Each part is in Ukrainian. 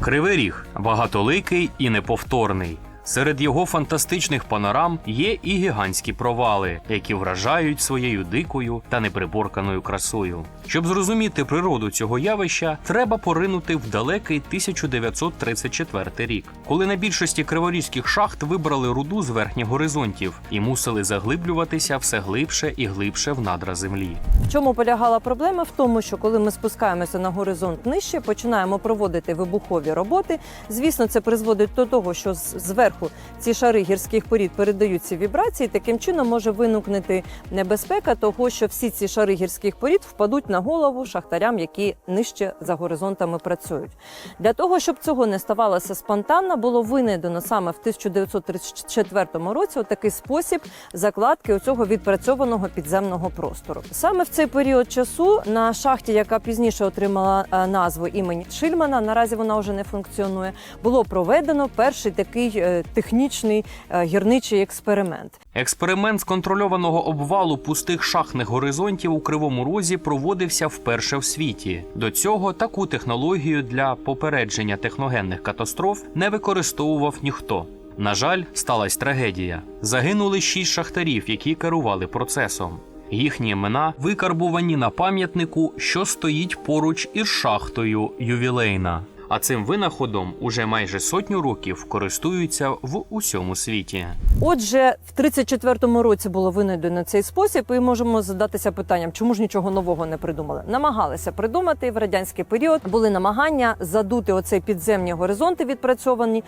Кривий ріг багатоликий і неповторний. Серед його фантастичних панорам є і гігантські провали, які вражають своєю дикою та неприборканою красою. Щоб зрозуміти природу цього явища, треба поринути в далекий 1934 рік, коли на більшості криворізьких шахт вибрали руду з верхніх горизонтів і мусили заглиблюватися все глибше і глибше в надра землі. В чому полягала проблема? В тому, що коли ми спускаємося на горизонт нижче, починаємо проводити вибухові роботи. Звісно, це призводить до того, що з- зверху ці шари гірських порід передають ці вібрації. Таким чином може виникнути небезпека того, що всі ці шари гірських порід впадуть на голову шахтарям, які нижче за горизонтами працюють. Для того, щоб цього не ставалося спонтанно, було винайдено саме в 1934 році такий спосіб закладки цього відпрацьованого підземного простору. Саме в цей період часу на шахті, яка пізніше отримала е, назву імені Шильмана, наразі вона вже не функціонує, було проведено перший такий е, технічний е, гірничий експеримент. Експеримент з контрольованого обвалу пустих шахтних горизонтів у Кривому Розі проводився вперше в світі. До цього таку технологію для попередження техногенних катастроф не використовував ніхто. На жаль, сталася трагедія. Загинули шість шахтарів, які керували процесом. Їхні імена викарбувані на пам'ятнику, що стоїть поруч із шахтою ювілейна. А цим винаходом уже майже сотню років користуються в усьому світі. Отже, в 34-му році було винайдено цей спосіб, і можемо задатися питанням, чому ж нічого нового не придумали. Намагалися придумати в радянський період. Були намагання задути оцей підземні горизонти, відпрацьовані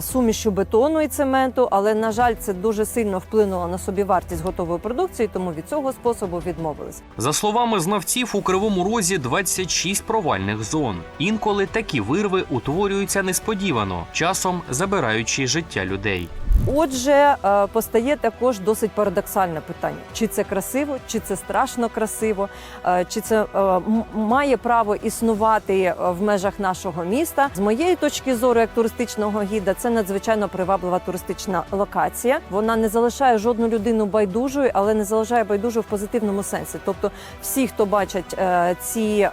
сумішю бетону і цементу. Але на жаль, це дуже сильно вплинуло на собівартість готової продукції, тому від цього способу відмовились. За словами знавців, у кривому розі 26 провальних зон. Інколи такі вирви утворюються несподівано, часом забираючи життя людей. Отже, е, постає також досить парадоксальне питання: чи це красиво, чи це страшно красиво, е, чи це е, має право існувати в межах нашого міста. З моєї точки зору, як туристичного гіда, це надзвичайно приваблива туристична локація. Вона не залишає жодну людину байдужою, але не залишає байдужою в позитивному сенсі. Тобто, всі, хто бачать ці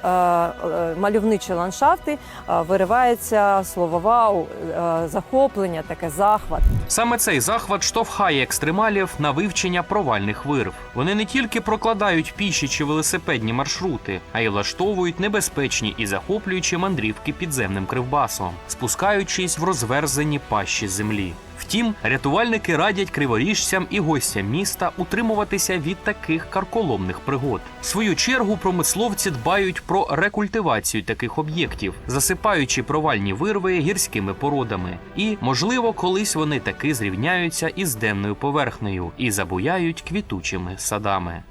мальовничі ландшафти, виривається слово вау, захоплення, таке захват. Саме цей захват штовхає екстремалів на вивчення провальних вирв. Вони не тільки прокладають піші чи велосипедні маршрути, а й влаштовують небезпечні і захоплюючі мандрівки підземним кривбасом, спускаючись в розверзені пащі землі. Втім, рятувальники радять криворіжцям і гостям міста утримуватися від таких карколомних пригод. В свою чергу промисловці дбають про рекультивацію таких об'єктів, засипаючи провальні вирви гірськими породами. І, можливо, колись вони таки зрівняються із денною поверхнею і забуяють квітучими садами.